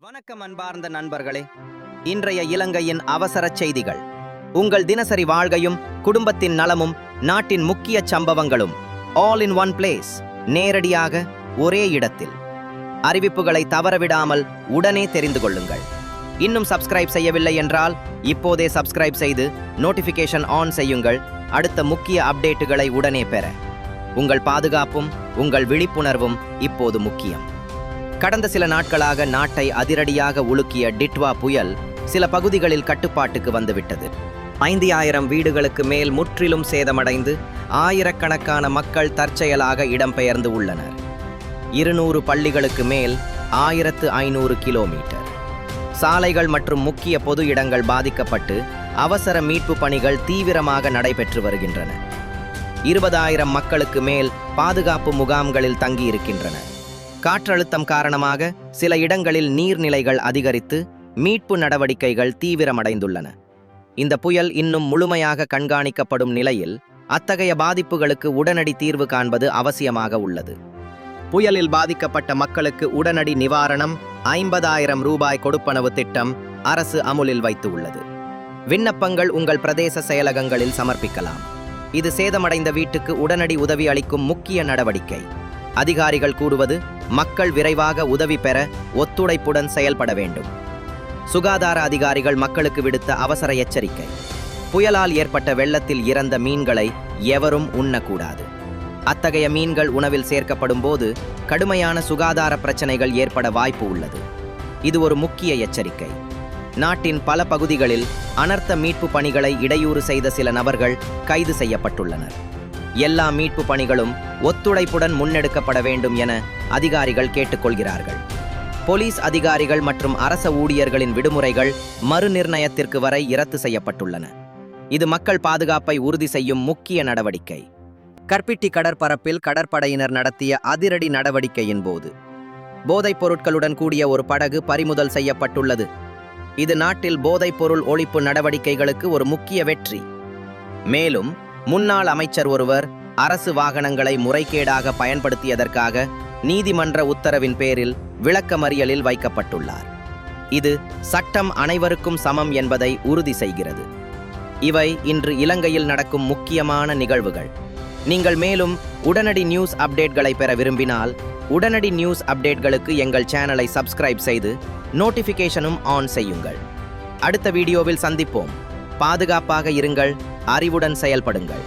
வணக்கம் அன்பார்ந்த நண்பர்களே. இன்றைய இலங்கையின் அவசர செய்திகள். உங்கள் தினசரி வாழ்கையும் குடும்பத்தின் நலமும் நாட்டின் முக்கிய சம்பவங்களும் ஆல் இன் ஒன் பிளேஸ் நேரடியாக ஒரே இடத்தில். அறிவிப்புகளை தவறவிடாமல் உடனே தெரிந்து கொள்ளுங்கள். இன்னும் சப்ஸ்கிரைப் செய்யவில்லை என்றால் இப்போதே சப்ஸ்கிரைப் செய்து நோட்டிஃபிகேஷன் ஆன் செய்யுங்கள். அடுத்த முக்கிய அப்டேட்டுகளை உடனே பெற. உங்கள் பாதுகாப்பும் உங்கள் விழிப்புணர்வும் இப்போது முக்கியம். கடந்த சில நாட்களாக நாட்டை அதிரடியாக உலுக்கிய டிட்வா புயல் சில பகுதிகளில் கட்டுப்பாட்டுக்கு வந்துவிட்டது. ஐந்து ஆயிரம் வீடுகளுக்கு மேல் முற்றிலும் சேதமடைந்து ஆயிரக்கணக்கான மக்கள் தற்செயலாக இடம்பெயர்ந்து உள்ளனர். இருநூறு பள்ளிகளுக்கு மேல் ஆயிரத்து ஐநூறு கிலோமீட்டர். சாலைகள் மற்றும் முக்கிய பொது இடங்கள் பாதிக்கப்பட்டு அவசர மீட்பு பணிகள் தீவிரமாக நடைபெற்று வருகின்றன. இருபதாயிரம் மக்களுக்கு மேல் பாதுகாப்பு முகாம்களில் தங்கியிருக்கின்றனர். காற்றழுத்தம் காரணமாக சில இடங்களில் நீர்நிலைகள் அதிகரித்து மீட்பு நடவடிக்கைகள் தீவிரமடைந்துள்ளன. இந்த புயல் இன்னும் முழுமையாக கண்காணிக்கப்படும் நிலையில் அத்தகைய பாதிப்புகளுக்கு உடனடி தீர்வு காண்பது அவசியமாக உள்ளது. புயலில் பாதிக்கப்பட்ட மக்களுக்கு உடனடி நிவாரணம் ஐம்பதாயிரம் ரூபாய் கொடுப்பனவு திட்டம் அரசு அமுலில் வைத்து உள்ளது விண்ணப்பங்கள் உங்கள் பிரதேச செயலகங்களில் சமர்ப்பிக்கலாம். இது சேதமடைந்த வீட்டுக்கு உடனடி உதவி அளிக்கும் முக்கிய நடவடிக்கை. அதிகாரிகள் கூறுவது மக்கள் விரைவாக உதவி பெற ஒத்துழைப்புடன் செயல்பட வேண்டும். சுகாதார அதிகாரிகள் மக்களுக்கு விடுத்த அவசர எச்சரிக்கை. புயலால் ஏற்பட்ட வெள்ளத்தில் இறந்த மீன்களை எவரும் உண்ணக்கூடாது. அத்தகைய மீன்கள் உணவில் சேர்க்கப்படும் போது கடுமையான சுகாதார பிரச்சனைகள் ஏற்பட வாய்ப்பு உள்ளது. இது ஒரு முக்கிய எச்சரிக்கை. நாட்டின் பல பகுதிகளில் அனர்த்த மீட்பு பணிகளை இடையூறு செய்த சில நபர்கள் கைது செய்யப்பட்டுள்ளனர். எல்லா மீட்பு பணிகளும் ஒத்துழைப்புடன் முன்னெடுக்கப்பட வேண்டும் என அதிகாரிகள் கேட்டுக்கொள்கிறார்கள். போலீஸ் அதிகாரிகள் மற்றும் அரச ஊழியர்களின் விடுமுறைகள் மறுநிர்ணயத்திற்கு வரை இரத்து செய்யப்பட்டுள்ளன. இது மக்கள் பாதுகாப்பை உறுதி செய்யும் முக்கிய நடவடிக்கை. கற்பிட்டி கடற்பரப்பில் கடற்படையினர் நடத்திய அதிரடி நடவடிக்கையின் போது போதைப் பொருட்களுடன் கூடிய ஒரு படகு பறிமுதல் செய்யப்பட்டுள்ளது. இது நாட்டில் போதைப் பொருள் ஒழிப்பு நடவடிக்கைகளுக்கு ஒரு முக்கிய வெற்றி. மேலும் முன்னாள் அமைச்சர் ஒருவர் அரசு வாகனங்களை முறைகேடாக பயன்படுத்தியதற்காக நீதிமன்ற உத்தரவின் பேரில் விளக்கமறியலில் வைக்கப்பட்டுள்ளார். இது சட்டம் அனைவருக்கும் சமம் என்பதை உறுதி செய்கிறது. இவை இன்று இலங்கையில் நடக்கும் முக்கியமான நிகழ்வுகள். நீங்கள் மேலும் உடனடி நியூஸ் அப்டேட்களை பெற விரும்பினால் உடனடி நியூஸ் அப்டேட்களுக்கு எங்கள் சேனலை சப்ஸ்கிரைப் செய்து நோட்டிஃபிகேஷனும் ஆன் செய்யுங்கள். அடுத்த வீடியோவில் சந்திப்போம். பாதுகாப்பாக இருங்கள். அறிவுடன் செயல்படுங்கள்.